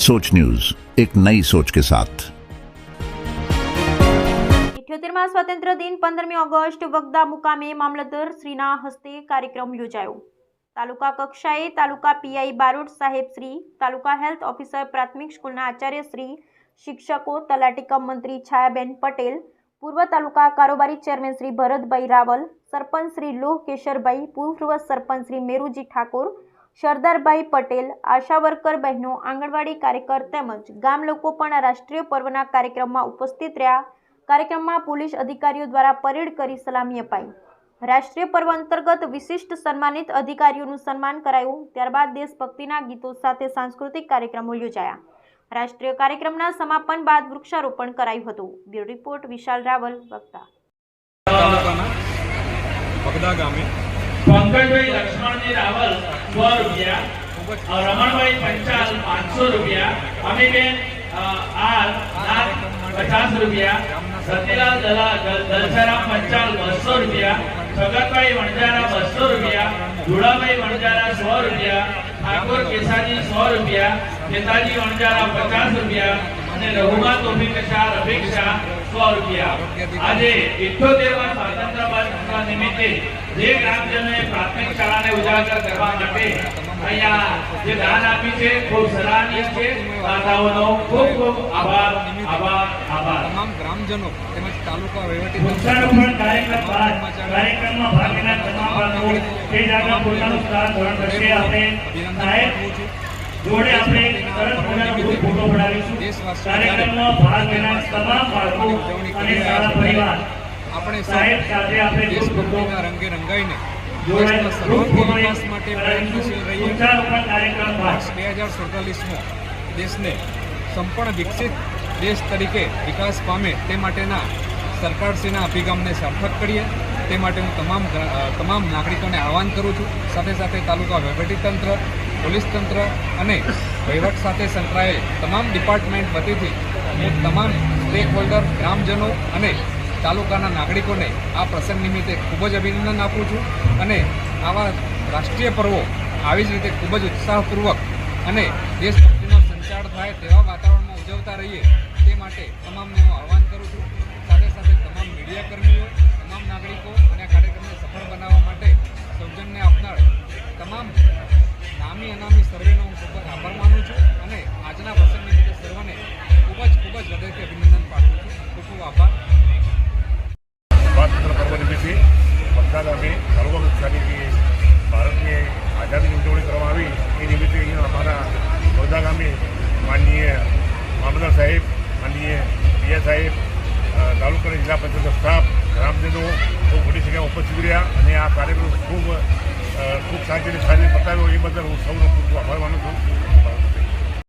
सोच न्यूज एक नई सोच के साथ ઇઠ્યોતેરમાં સ્વાતંત્ર્ય દિન પંદરમી ઓગસ્ટ વગદા મુકામે મામલતદાર શ્રીના હસ્તે કાર્યક્રમ યોજાયો તાલુકા કક્ષાએ તાલુકા પીઆઈ બારોટ સાહેબ શ્રી તાલુકા હેલ્થ ઓફિસર પ્રાથમિક સ્કૂલના આચાર્ય શ્રી શિક્ષકો તલાટી કમ મંત્રી છાયાબેન પટેલ પૂર્વ તાલુકા કારોબારી ચેરમેન શ્રી ભરતભાઈ રાવલ સરપંચ શ્રી લોહ કેશરભાઈ પૂર્વ સરપંચ શ્રી મેરુજી ઠાકોર સરદારભાઈ પટેલ આશા બહેનો, આંગણવાડી કાર્યકર તેમજ ગામ લોકો પણ રાષ્ટ્રીય પર્વના કાર્યક્રમમાં ઉપસ્થિત રહ્યા. કાર્યક્રમમાં પોલીસ અધિકારીઓ દ્વારા પરેડ કરી સલામી અપાઈ. રાષ્ટ્રીય પર્વ અંતર્ગત વિશિષ્ટ સન્માનિત અધિકારીઓનું સન્માન કરાયું. ત્યારબાદ દેશભક્તિના ગીતો સાથે સાંસ્કૃતિક કાર્યક્રમો યોજાયા. રાષ્ટ્રીય કાર્યક્રમના સમાપન બાદ વૃક્ષારોપણ કરાયું હતું. બ્યુરો રિપોર્ટ વિશાલ રાવલ વક્તા ગામે. પંકજભાઈ લક્ષ્મણજી રાવલ સો રૂપિયા રમણભાઈ પંચાલ પાંચસો રૂપિયા, અમીબેન આર પચાસ રૂપિયા, સતીલાલ દલા દલસારામ પંચાલ બસો રૂપિયા, જગતભાઈ વણજારા બસો રૂપિયા ધુળાભાઈ વણજારા સો રૂપિયા, ઠાકોર કેસાજી સો રૂપિયા, નેતાજી વણજારા પચાસ રૂપિયા, અને રઘુમા તોફી કશા શાહ સો રૂપિયા. આજે ઇઠ્યોતેરમાં સ્વાતંત્ર્ય વર્ષના નિમિત્તે જે ગ્રામજનોએ પ્રાથમિક શાળાને ઉજાગર કરવા માટે અહીંયા જે દાન આપ્યું છે ખૂબ સરાહનીય છે. દાતાઓનો ખૂબ ખૂબ આભાર આભાર આભાર. તમામ ગ્રામજનો તેમજ તાલુકા વૃક્ષારોપણ કાર્યક્રમ બાદ કાર્યક્રમમાં ભાગ લેનાર તમામ લોકો તે જાગા પોતાનું સ્થાન ગ્રહણ કરશે. આપણે સાહેબ જોડે આપણે આપણે સાહેબ સાથે રંગે રંગાઈને પ્રયત્નશીલ રહીએ કાર્યક્રમ બે હજાર સુડતાલીસમાં દેશને સંપૂર્ણ વિકસિત દેશ તરીકે વિકાસ પામે તે માટેના સરકારશ્રીના અભિગમને સાર્થક કરીએ તે માટે હું તમામ તમામ નાગરિકોને આહવાન કરું છું સાથે સાથે તાલુકા વહીવટીતંત્ર પોલીસ તંત્ર અને વહીવટ સાથે સંકળાયેલ તમામ ડિપાર્ટમેન્ટ વતીથી હું તમામ સ્ટેક હોલ્ડર ગ્રામજનો અને તાલુકાના નાગરિકોને આ પ્રસંગ નિમિત્તે ખૂબ જ અભિનંદન આપું છું અને આવા રાષ્ટ્રીય પર્વો આવી જ રીતે ખૂબ જ ઉત્સાહપૂર્વક અને દેશભક્તિનો સંચાર થાય તેવા વાતાવરણમાં ઉજવતા રહીએ તે માટે તમામને હું આહવાન કરું છું. સાથે સાથે તમામ મીડિયાકર્મીઓ, તમામ નાગરિકો અને આ સ્વાતંત્ર્ય પક્ષા નિમિત્તે બધા સર્વ કક્ષાની જે ભારતની આઝાદીની ઉજવણી કરવામાં આવી. એ નિમિત્તે અહીંયા અમારા બરોડા ગામે માનનીય મામલદાર સાહેબ, માનનીય પીએ સાહેબ તાલુકાના જિલ્લા પંચાયત સ્ટાફ, ગ્રામજનો ખૂબ મોટી સંખ્યામાં ઉપસ્થિત રહ્યા અને આ કાર્યક્રમ ખૂબ ખૂબ સારી રીતે સારી પતાવ્યો એ બદલ હું સૌનો ખૂબ આભાર માનું છું.